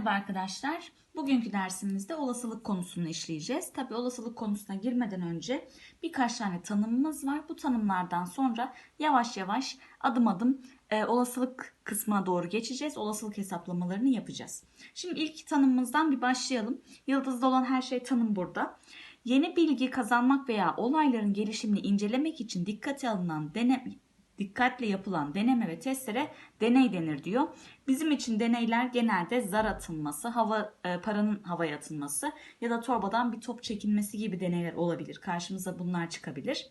Merhaba arkadaşlar. Bugünkü dersimizde olasılık konusunu işleyeceğiz. Tabi olasılık konusuna girmeden önce birkaç tane tanımımız var. Bu tanımlardan sonra yavaş yavaş adım adım e, olasılık kısmına doğru geçeceğiz. Olasılık hesaplamalarını yapacağız. Şimdi ilk tanımımızdan bir başlayalım. Yıldızda olan her şey tanım burada. Yeni bilgi kazanmak veya olayların gelişimini incelemek için dikkate alınan deney dikkatle yapılan deneme ve testlere deney denir diyor. Bizim için deneyler genelde zar atılması, hava e, paranın havaya atılması ya da torbadan bir top çekilmesi gibi deneyler olabilir. Karşımıza bunlar çıkabilir.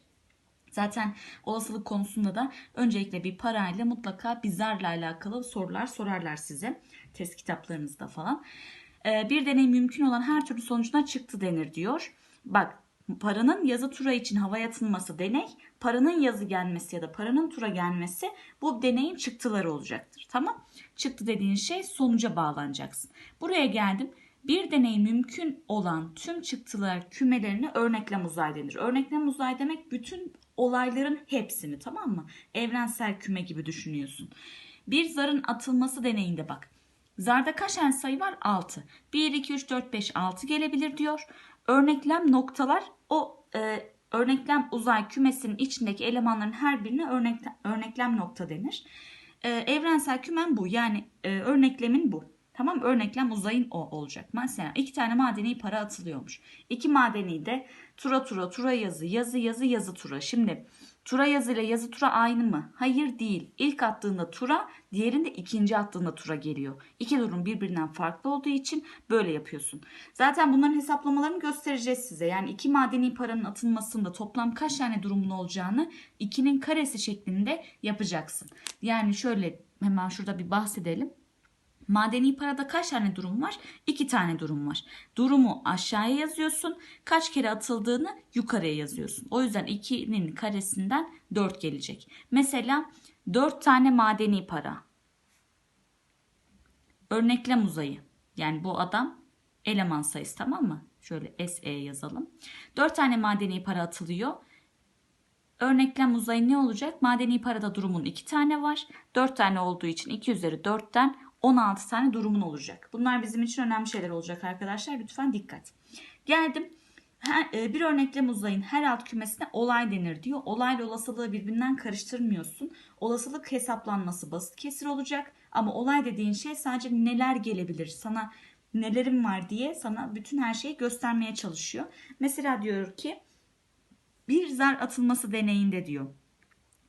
Zaten olasılık konusunda da öncelikle bir parayla mutlaka bir zarla alakalı sorular sorarlar size. Test kitaplarınızda falan. E, bir deney mümkün olan her türlü sonucuna çıktı denir diyor. Bak paranın yazı tura için havaya atılması deney, paranın yazı gelmesi ya da paranın tura gelmesi bu deneyin çıktıları olacaktır. Tamam? Çıktı dediğin şey sonuca bağlanacaksın. Buraya geldim. Bir deney mümkün olan tüm çıktılar kümelerine örneklem uzay denir. Örneklem uzay demek bütün olayların hepsini tamam mı? Evrensel küme gibi düşünüyorsun. Bir zarın atılması deneyinde bak. Zarda kaç tane sayı var? 6. 1, 2, 3, 4, 5, 6 gelebilir diyor. Örneklem noktalar o e, örneklem uzay kümesinin içindeki elemanların her birine örneklem, örneklem nokta denir. E, evrensel kümen bu. Yani e, örneklemin bu. Tamam örneklem uzayın o olacak. Mesela iki tane madeni para atılıyormuş. İki madeni de tura tura tura yazı yazı yazı yazı tura. Şimdi tura yazı ile yazı tura aynı mı? Hayır değil. İlk attığında tura diğerinde ikinci attığında tura geliyor. İki durum birbirinden farklı olduğu için böyle yapıyorsun. Zaten bunların hesaplamalarını göstereceğiz size. Yani iki madeni paranın atılmasında toplam kaç tane durumun olacağını ikinin karesi şeklinde yapacaksın. Yani şöyle hemen şurada bir bahsedelim. Madeni parada kaç tane durum var? İki tane durum var. Durumu aşağıya yazıyorsun. Kaç kere atıldığını yukarıya yazıyorsun. O yüzden 2'nin karesinden 4 gelecek. Mesela 4 tane madeni para. Örneklem uzayı. Yani bu adam eleman sayısı tamam mı? Şöyle SE yazalım. 4 tane madeni para atılıyor. Örneklem uzayı ne olacak? Madeni parada durumun 2 tane var. 4 tane olduğu için 2 üzeri 4'ten 16 tane durumun olacak. Bunlar bizim için önemli şeyler olacak arkadaşlar. Lütfen dikkat. Geldim. E, bir örneklem uzayın her alt kümesine olay denir diyor. Olayla olasılığı birbirinden karıştırmıyorsun. Olasılık hesaplanması basit kesir olacak. Ama olay dediğin şey sadece neler gelebilir sana nelerim var diye sana bütün her şeyi göstermeye çalışıyor. Mesela diyor ki bir zar atılması deneyinde diyor.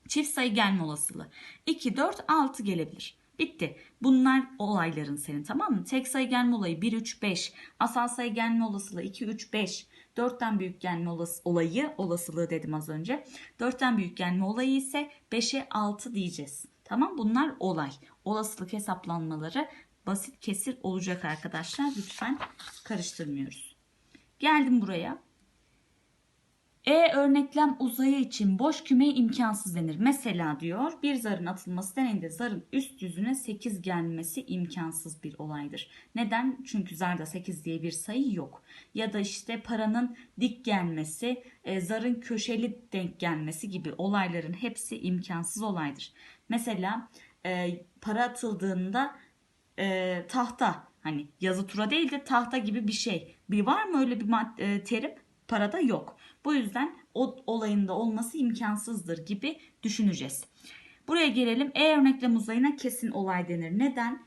Çift sayı gelme olasılığı 2, 4, 6 gelebilir. Bitti. Bunlar olayların senin tamam mı? Tek sayı gelme olayı 1, 3, 5. Asal sayı gelme olasılığı 2, 3, 5. 4'ten büyük gelme olası, olayı olasılığı dedim az önce. 4'ten büyük gelme olayı ise 5'e 6 diyeceğiz. Tamam bunlar olay. Olasılık hesaplanmaları basit kesir olacak arkadaşlar. Lütfen karıştırmıyoruz. Geldim buraya. E örneklem uzayı için boş küme imkansız denir. Mesela diyor bir zarın atılması deneyinde zarın üst yüzüne 8 gelmesi imkansız bir olaydır. Neden? Çünkü zarda 8 diye bir sayı yok. Ya da işte paranın dik gelmesi, e, zarın köşeli denk gelmesi gibi olayların hepsi imkansız olaydır. Mesela e, para atıldığında e, tahta hani yazı tura değil de tahta gibi bir şey. Bir var mı öyle bir e, terim? Parada yok. Bu yüzden o olayında olması imkansızdır gibi düşüneceğiz. Buraya gelelim. E örneklem uzayına kesin olay denir. Neden?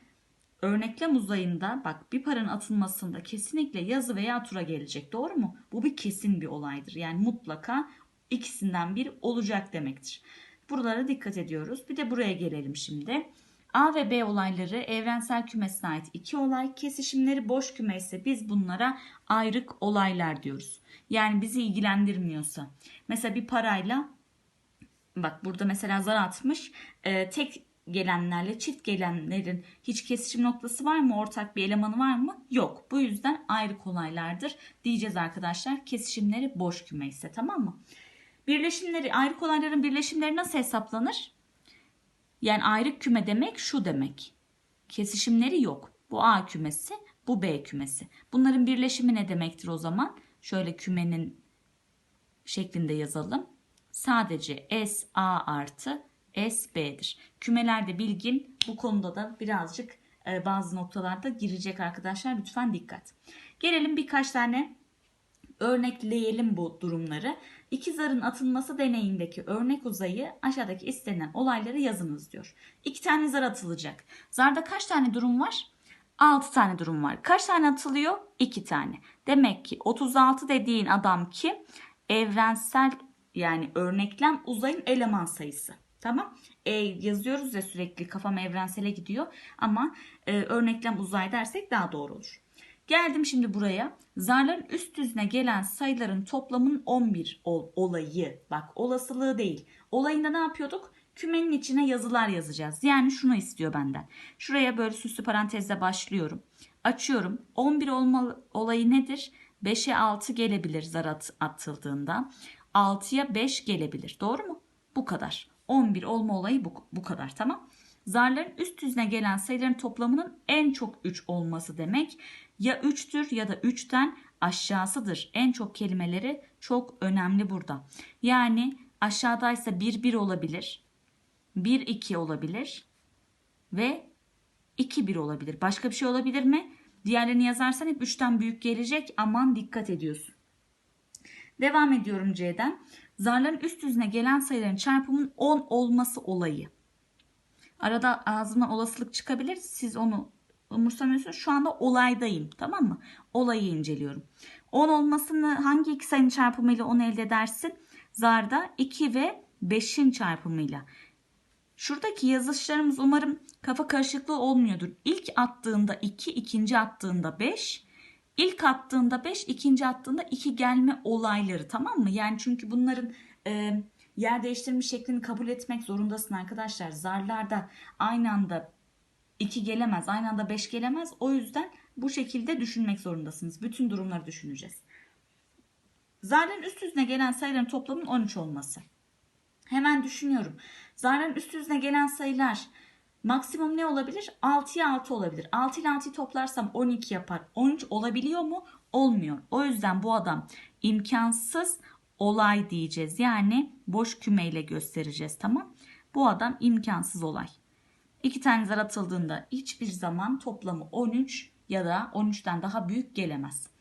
Örneklem uzayında bak bir paranın atılmasında kesinlikle yazı veya tura gelecek. Doğru mu? Bu bir kesin bir olaydır. Yani mutlaka ikisinden bir olacak demektir. Buralara dikkat ediyoruz. Bir de buraya gelelim şimdi. A ve B olayları evrensel kümesine ait iki olay. Kesişimleri boş küme ise biz bunlara ayrık olaylar diyoruz. Yani bizi ilgilendirmiyorsa. Mesela bir parayla bak burada mesela zar atmış. E, tek gelenlerle çift gelenlerin hiç kesişim noktası var mı? Ortak bir elemanı var mı? Yok. Bu yüzden ayrık olaylardır diyeceğiz arkadaşlar. Kesişimleri boş küme ise tamam mı? Birleşimleri, ayrık olayların birleşimleri nasıl hesaplanır? Yani ayrık küme demek şu demek. Kesişimleri yok. Bu A kümesi, bu B kümesi. Bunların birleşimi ne demektir o zaman? Şöyle kümenin şeklinde yazalım. Sadece S A artı S B'dir. Kümelerde bilgin bu konuda da birazcık e, bazı noktalarda girecek arkadaşlar. Lütfen dikkat. Gelelim birkaç tane örnekleyelim bu durumları. İki zarın atılması deneyindeki örnek uzayı aşağıdaki istenilen olayları yazınız diyor. İki tane zar atılacak. Zarda kaç tane durum var? 6 tane durum var. Kaç tane atılıyor? 2 tane. Demek ki 36 dediğin adam kim? Evrensel yani örneklem uzayın eleman sayısı. Tamam. E yazıyoruz ya sürekli kafam evrensele gidiyor ama e, örneklem uzay dersek daha doğru olur. Geldim şimdi buraya. Zarların üst düzine gelen sayıların toplamının 11 ol, olayı. Bak olasılığı değil. Olayında ne yapıyorduk? Kümenin içine yazılar yazacağız. Yani şunu istiyor benden. Şuraya böyle süslü parantezle başlıyorum. Açıyorum. 11 olma olayı nedir? 5'e 6 gelebilir zar at, atıldığında. 6'ya 5 gelebilir. Doğru mu? Bu kadar. 11 olma olayı bu, bu kadar. Tamam. Zarların üst düzine gelen sayıların toplamının en çok 3 olması demek. Ya 3'tür ya da 3'ten aşağısıdır. En çok kelimeleri çok önemli burada. Yani aşağıdaysa 1 1 olabilir. 1 2 olabilir ve 2 1 olabilir. Başka bir şey olabilir mi? Diğerlerini yazarsan hep 3'ten büyük gelecek. Aman dikkat ediyorsun. Devam ediyorum C'den. Zarların üst yüzüne gelen sayıların çarpımının 10 olması olayı. Arada ağzımdan olasılık çıkabilir. Siz onu umursamıyorsunuz. Şu anda olaydayım. Tamam mı? Olayı inceliyorum. 10 olmasını hangi iki sayının çarpımıyla 10 elde edersin? Zarda 2 ve 5'in çarpımıyla. Şuradaki yazışlarımız umarım kafa karışıklığı olmuyordur. İlk attığında 2, ikinci attığında 5. İlk attığında 5, ikinci attığında 2 gelme olayları tamam mı? Yani çünkü bunların e, yer değiştirmiş şeklini kabul etmek zorundasın arkadaşlar. Zarlarda aynı anda 2 gelemez, aynı anda 5 gelemez. O yüzden bu şekilde düşünmek zorundasınız. Bütün durumları düşüneceğiz. Zarların üst yüzüne gelen sayıların toplamının 13 olması. Hemen düşünüyorum. Zarların üst yüzüne gelen sayılar maksimum ne olabilir? 6'ya 6 olabilir. 6 ile 6'yı toplarsam 12 yapar. 13 olabiliyor mu? Olmuyor. O yüzden bu adam imkansız olay diyeceğiz. Yani boş kümeyle göstereceğiz tamam. Bu adam imkansız olay. İki tane zar atıldığında hiçbir zaman toplamı 13 ya da 13'ten daha büyük gelemez.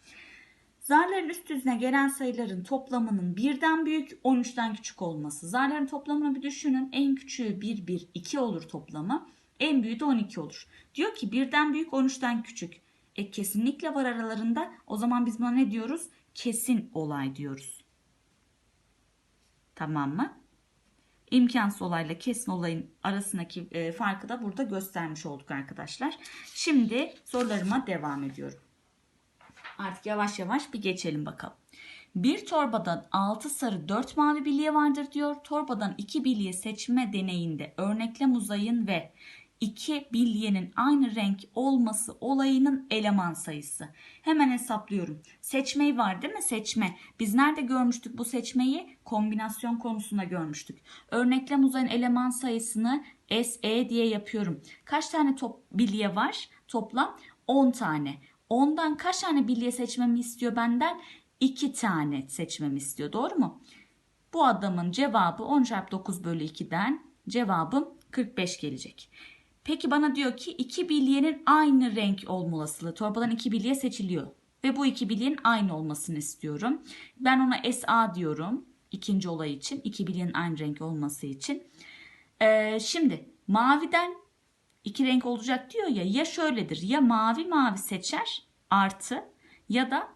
Zarların üst yüzüne gelen sayıların toplamının birden büyük 13'ten küçük olması. Zarların toplamını bir düşünün. En küçüğü 1, 1, 2 olur toplamı. En büyüğü de 12 olur. Diyor ki birden büyük 13'ten küçük. E kesinlikle var aralarında. O zaman biz buna ne diyoruz? Kesin olay diyoruz. Tamam mı? İmkansız olayla kesin olayın arasındaki e, farkı da burada göstermiş olduk arkadaşlar. Şimdi sorularıma devam ediyorum. Artık yavaş yavaş bir geçelim bakalım. Bir torbadan 6 sarı 4 mavi bilye vardır diyor. Torbadan 2 bilye seçme deneyinde örneklem uzayın ve 2 bilyenin aynı renk olması olayının eleman sayısı. Hemen hesaplıyorum. Seçmeyi var değil mi? Seçme. Biz nerede görmüştük bu seçmeyi? Kombinasyon konusunda görmüştük. Örneklem uzayın eleman sayısını SE diye yapıyorum. Kaç tane top bilye var? Toplam 10 tane. Ondan kaç tane bilye seçmemi istiyor benden? 2 tane seçmemi istiyor. Doğru mu? Bu adamın cevabı 10 çarpı 9 bölü 2'den cevabım 45 gelecek. Peki bana diyor ki iki bilyenin aynı renk olma olasılığı. Torbadan iki bilye seçiliyor. Ve bu iki bilyenin aynı olmasını istiyorum. Ben ona SA diyorum. ikinci olay için. iki bilyenin aynı renk olması için. Ee, şimdi maviden iki renk olacak diyor ya. Ya şöyledir. Ya mavi mavi seçer artı ya da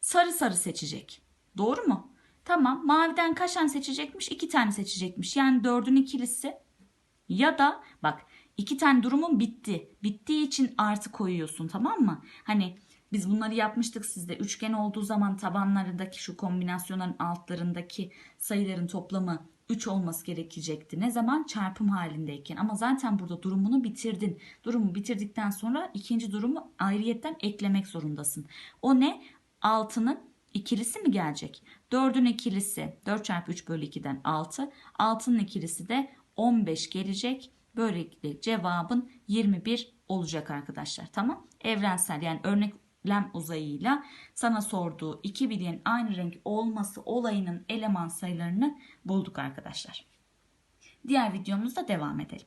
sarı sarı seçecek. Doğru mu? Tamam. Maviden kaç tane seçecekmiş? İki tane seçecekmiş. Yani dördün ikilisi. Ya da bak iki tane durumun bitti. Bittiği için artı koyuyorsun tamam mı? Hani biz bunları yapmıştık sizde. Üçgen olduğu zaman tabanlarındaki şu kombinasyonların altlarındaki sayıların toplamı 3 olması gerekecekti. Ne zaman? Çarpım halindeyken. Ama zaten burada durumunu bitirdin. Durumu bitirdikten sonra ikinci durumu ayrıyetten eklemek zorundasın. O ne? 6'nın ikilisi mi gelecek? 4'ün ikilisi 4 çarpı 3 bölü 2'den 6. 6'nın ikilisi de 15 gelecek. Böylelikle cevabın 21 olacak arkadaşlar. Tamam. Evrensel yani örneklem uzayıyla sana sorduğu iki bilyenin aynı renk olması olayının eleman sayılarını bulduk arkadaşlar. Diğer videomuzda devam edelim.